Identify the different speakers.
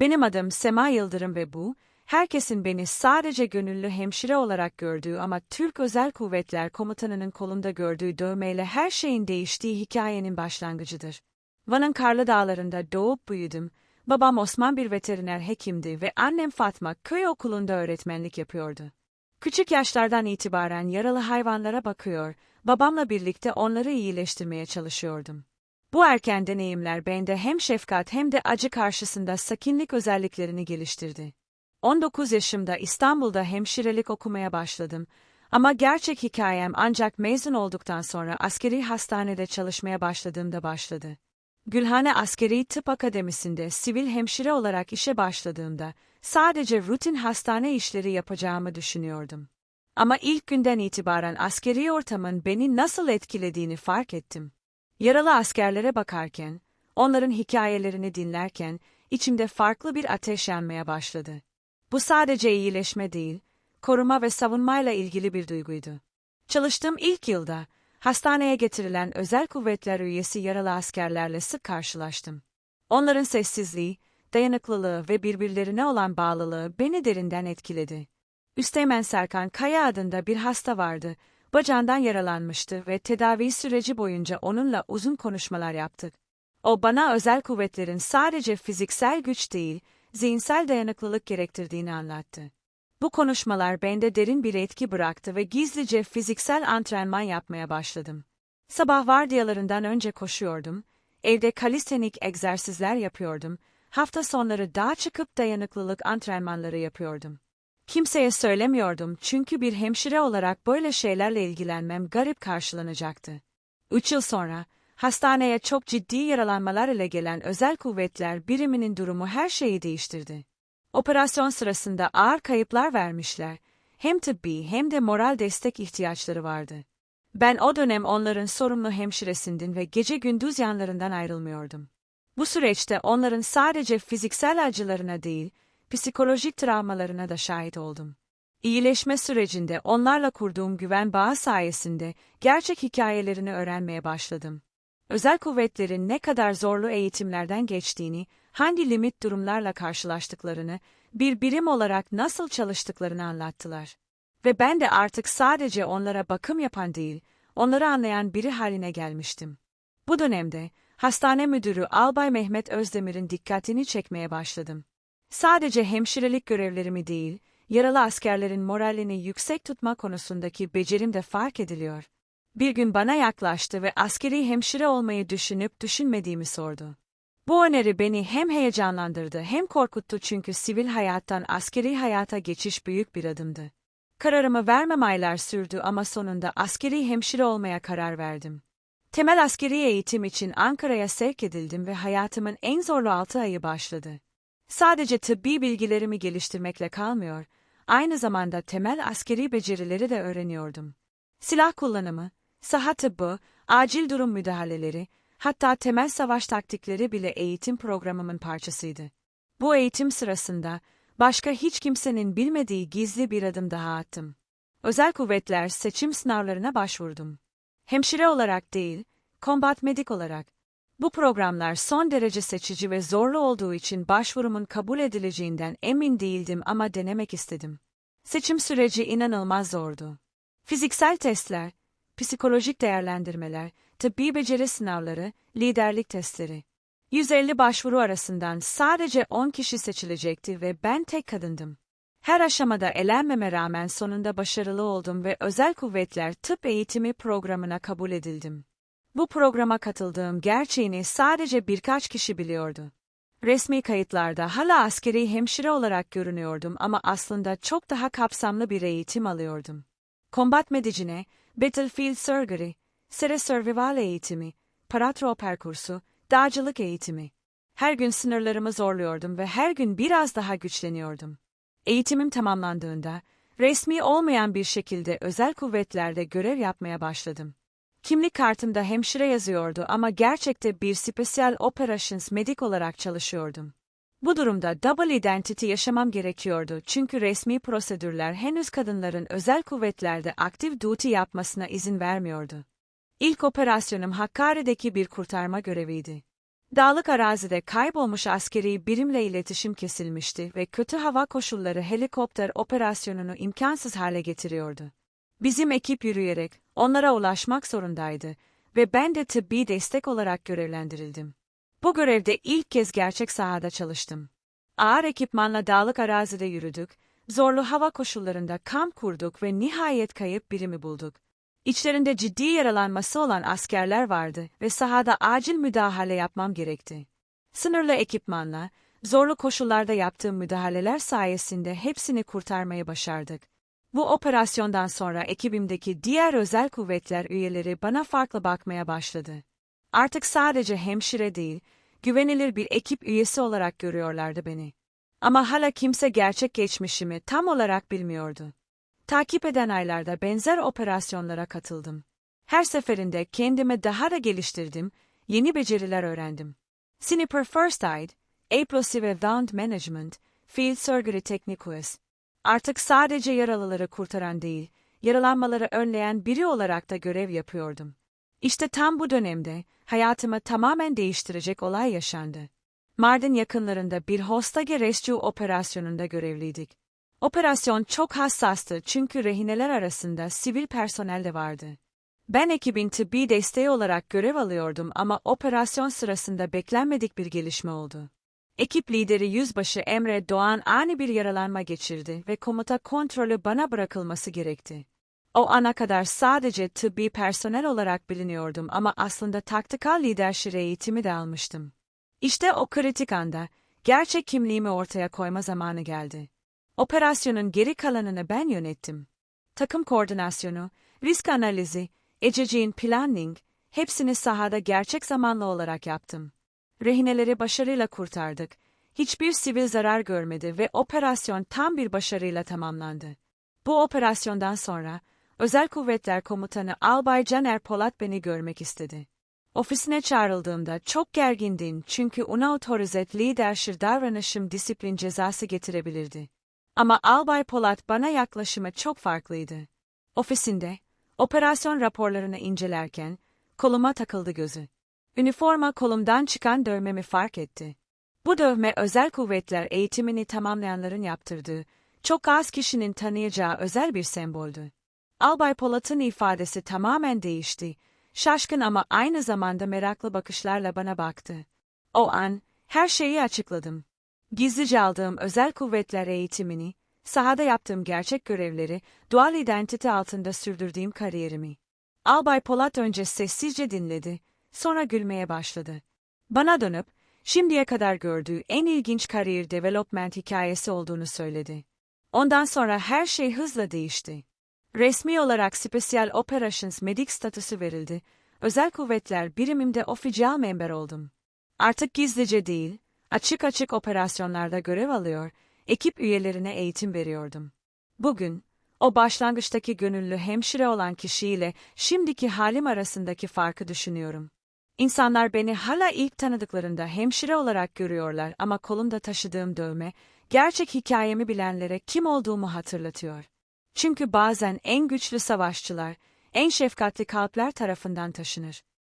Speaker 1: Benim adım Sema Yıldırım ve bu, herkesin beni sadece gönüllü hemşire olarak gördüğü ama Türk Özel Kuvvetler Komutanı'nın kolunda gördüğü dövmeyle her şeyin değiştiği hikayenin başlangıcıdır. Van'ın karlı dağlarında doğup büyüdüm, babam Osman bir veteriner hekimdi ve annem Fatma köy okulunda öğretmenlik yapıyordu. Küçük yaşlardan itibaren yaralı hayvanlara bakıyor, babamla birlikte onları iyileştirmeye çalışıyordum. Bu erken deneyimler bende hem şefkat hem de acı karşısında sakinlik özelliklerini geliştirdi. 19 yaşımda İstanbul'da hemşirelik okumaya başladım ama gerçek hikayem ancak mezun olduktan sonra askeri hastanede çalışmaya başladığımda başladı. Gülhane Askeri Tıp Akademisi'nde sivil hemşire olarak işe başladığımda sadece rutin hastane işleri yapacağımı düşünüyordum. Ama ilk günden itibaren askeri ortamın beni nasıl etkilediğini fark ettim. Yaralı askerlere bakarken, onların hikayelerini dinlerken, içimde farklı bir ateş yanmaya başladı. Bu sadece iyileşme değil, koruma ve savunmayla ilgili bir duyguydu. Çalıştığım ilk yılda, hastaneye getirilen özel kuvvetler üyesi yaralı askerlerle sık karşılaştım. Onların sessizliği, dayanıklılığı ve birbirlerine olan bağlılığı beni derinden etkiledi. Üsteğmen Serkan Kaya adında bir hasta vardı bacağından yaralanmıştı ve tedavi süreci boyunca onunla uzun konuşmalar yaptık. O bana özel kuvvetlerin sadece fiziksel güç değil, zihinsel dayanıklılık gerektirdiğini anlattı. Bu konuşmalar bende derin bir etki bıraktı ve gizlice fiziksel antrenman yapmaya başladım. Sabah vardiyalarından önce koşuyordum, evde kalistenik egzersizler yapıyordum, hafta sonları dağa çıkıp dayanıklılık antrenmanları yapıyordum. Kimseye söylemiyordum çünkü bir hemşire olarak böyle şeylerle ilgilenmem garip karşılanacaktı. Üç yıl sonra, hastaneye çok ciddi yaralanmalar ile gelen özel kuvvetler biriminin durumu her şeyi değiştirdi. Operasyon sırasında ağır kayıplar vermişler, hem tıbbi hem de moral destek ihtiyaçları vardı. Ben o dönem onların sorumlu hemşiresindim ve gece gündüz yanlarından ayrılmıyordum. Bu süreçte onların sadece fiziksel acılarına değil, psikolojik travmalarına da şahit oldum. İyileşme sürecinde onlarla kurduğum güven bağı sayesinde gerçek hikayelerini öğrenmeye başladım. Özel kuvvetlerin ne kadar zorlu eğitimlerden geçtiğini, hangi limit durumlarla karşılaştıklarını, bir birim olarak nasıl çalıştıklarını anlattılar. Ve ben de artık sadece onlara bakım yapan değil, onları anlayan biri haline gelmiştim. Bu dönemde, hastane müdürü Albay Mehmet Özdemir'in dikkatini çekmeye başladım. Sadece hemşirelik görevlerimi değil, yaralı askerlerin moralini yüksek tutma konusundaki becerim de fark ediliyor. Bir gün bana yaklaştı ve askeri hemşire olmayı düşünüp düşünmediğimi sordu. Bu öneri beni hem heyecanlandırdı hem korkuttu çünkü sivil hayattan askeri hayata geçiş büyük bir adımdı. Kararımı vermem aylar sürdü ama sonunda askeri hemşire olmaya karar verdim. Temel askeri eğitim için Ankara'ya sevk edildim ve hayatımın en zorlu altı ayı başladı. Sadece tıbbi bilgilerimi geliştirmekle kalmıyor, aynı zamanda temel askeri becerileri de öğreniyordum. Silah kullanımı, saha tıbbı, acil durum müdahaleleri, hatta temel savaş taktikleri bile eğitim programımın parçasıydı. Bu eğitim sırasında, başka hiç kimsenin bilmediği gizli bir adım daha attım. Özel kuvvetler seçim sınavlarına başvurdum. Hemşire olarak değil, kombat medik olarak. Bu programlar son derece seçici ve zorlu olduğu için başvurumun kabul edileceğinden emin değildim ama denemek istedim. Seçim süreci inanılmaz zordu. Fiziksel testler, psikolojik değerlendirmeler, tıbbi beceri sınavları, liderlik testleri. 150 başvuru arasından sadece 10 kişi seçilecekti ve ben tek kadındım. Her aşamada elenmeme rağmen sonunda başarılı oldum ve özel kuvvetler tıp eğitimi programına kabul edildim. Bu programa katıldığım gerçeğini sadece birkaç kişi biliyordu. Resmi kayıtlarda hala askeri hemşire olarak görünüyordum ama aslında çok daha kapsamlı bir eğitim alıyordum. Combat Medicine, Battlefield Surgery, Sere Survival eğitimi, Paratro perkursu, dağcılık eğitimi. Her gün sınırlarımı zorluyordum ve her gün biraz daha güçleniyordum. Eğitimim tamamlandığında, resmi olmayan bir şekilde özel kuvvetlerde görev yapmaya başladım. Kimlik kartımda hemşire yazıyordu ama gerçekte bir Special Operations Medic olarak çalışıyordum. Bu durumda double identity yaşamam gerekiyordu çünkü resmi prosedürler henüz kadınların özel kuvvetlerde aktif duty yapmasına izin vermiyordu. İlk operasyonum Hakkari'deki bir kurtarma göreviydi. Dağlık arazide kaybolmuş askeri birimle iletişim kesilmişti ve kötü hava koşulları helikopter operasyonunu imkansız hale getiriyordu. Bizim ekip yürüyerek onlara ulaşmak zorundaydı ve ben de tıbbi destek olarak görevlendirildim. Bu görevde ilk kez gerçek sahada çalıştım. Ağır ekipmanla dağlık arazide yürüdük, zorlu hava koşullarında kamp kurduk ve nihayet kayıp birimi bulduk. İçlerinde ciddi yaralanması olan askerler vardı ve sahada acil müdahale yapmam gerekti. Sınırlı ekipmanla, zorlu koşullarda yaptığım müdahaleler sayesinde hepsini kurtarmayı başardık. Bu operasyondan sonra ekibimdeki diğer özel kuvvetler üyeleri bana farklı bakmaya başladı. Artık sadece hemşire değil, güvenilir bir ekip üyesi olarak görüyorlardı beni. Ama hala kimse gerçek geçmişimi tam olarak bilmiyordu. Takip eden aylarda benzer operasyonlara katıldım. Her seferinde kendimi daha da geliştirdim, yeni beceriler öğrendim. Sniper First Aid, Explosive Wound Management, Field Surgery Techniques. Artık sadece yaralıları kurtaran değil, yaralanmaları önleyen biri olarak da görev yapıyordum. İşte tam bu dönemde hayatımı tamamen değiştirecek olay yaşandı. Mardin yakınlarında bir hostage rescue operasyonunda görevliydik. Operasyon çok hassastı çünkü rehineler arasında sivil personel de vardı. Ben ekibin tıbbi desteği olarak görev alıyordum ama operasyon sırasında beklenmedik bir gelişme oldu. Ekip lideri Yüzbaşı Emre Doğan ani bir yaralanma geçirdi ve komuta kontrolü bana bırakılması gerekti. O ana kadar sadece tıbbi personel olarak biliniyordum ama aslında taktikal liderşir eğitimi de almıştım. İşte o kritik anda, gerçek kimliğimi ortaya koyma zamanı geldi. Operasyonun geri kalanını ben yönettim. Takım koordinasyonu, risk analizi, ececiğin planning, hepsini sahada gerçek zamanlı olarak yaptım. Rehineleri başarıyla kurtardık. Hiçbir sivil zarar görmedi ve operasyon tam bir başarıyla tamamlandı. Bu operasyondan sonra, Özel Kuvvetler Komutanı Albay Caner Polat beni görmek istedi. Ofisine çağrıldığımda çok gergindin çünkü una otorizet liderşir davranışım disiplin cezası getirebilirdi. Ama Albay Polat bana yaklaşımı çok farklıydı. Ofisinde, operasyon raporlarını incelerken, koluma takıldı gözü. Üniforma kolumdan çıkan dövmemi fark etti. Bu dövme özel kuvvetler eğitimini tamamlayanların yaptırdığı, çok az kişinin tanıyacağı özel bir semboldü. Albay Polat'ın ifadesi tamamen değişti. Şaşkın ama aynı zamanda meraklı bakışlarla bana baktı. O an, her şeyi açıkladım. Gizlice aldığım özel kuvvetler eğitimini, sahada yaptığım gerçek görevleri, dual identite altında sürdürdüğüm kariyerimi. Albay Polat önce sessizce dinledi, sonra gülmeye başladı. Bana dönüp, şimdiye kadar gördüğü en ilginç kariyer development hikayesi olduğunu söyledi. Ondan sonra her şey hızla değişti. Resmi olarak Special Operations Medic statüsü verildi. Özel kuvvetler birimimde oficial member oldum. Artık gizlice değil, açık açık operasyonlarda görev alıyor, ekip üyelerine eğitim veriyordum. Bugün, o başlangıçtaki gönüllü hemşire olan kişiyle şimdiki halim arasındaki farkı düşünüyorum. İnsanlar beni hala ilk tanıdıklarında hemşire olarak görüyorlar ama kolumda taşıdığım dövme, gerçek hikayemi bilenlere kim olduğumu hatırlatıyor. Çünkü bazen en güçlü savaşçılar, en şefkatli kalpler tarafından taşınır.